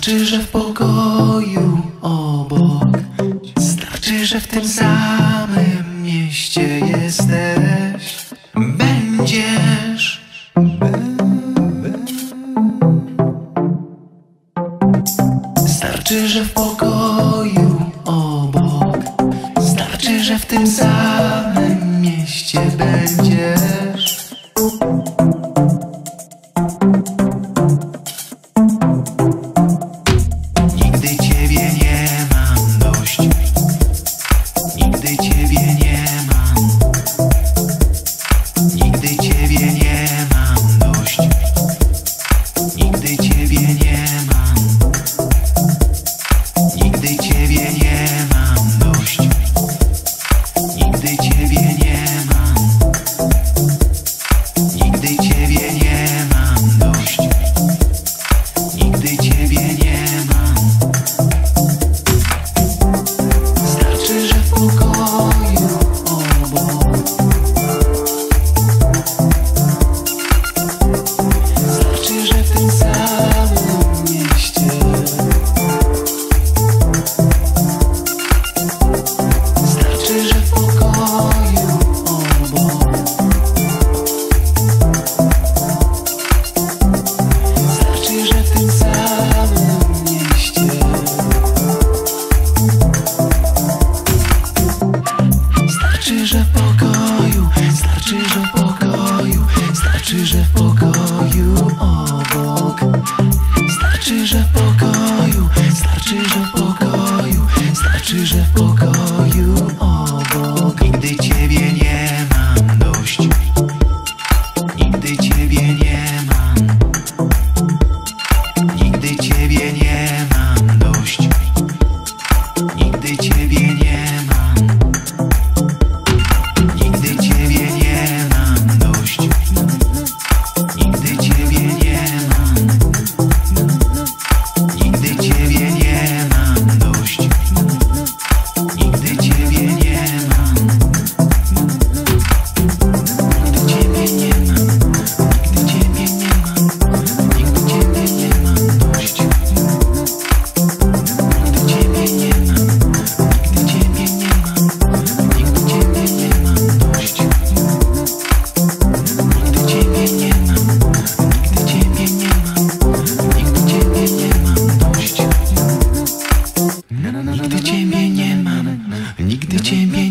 Starczy, że w pokoju obok. Starczy, że w tym samym mieście jesteś. Będziesz. Starczy, że w pokoju obok. Starczy, że w tym samym déjà 见面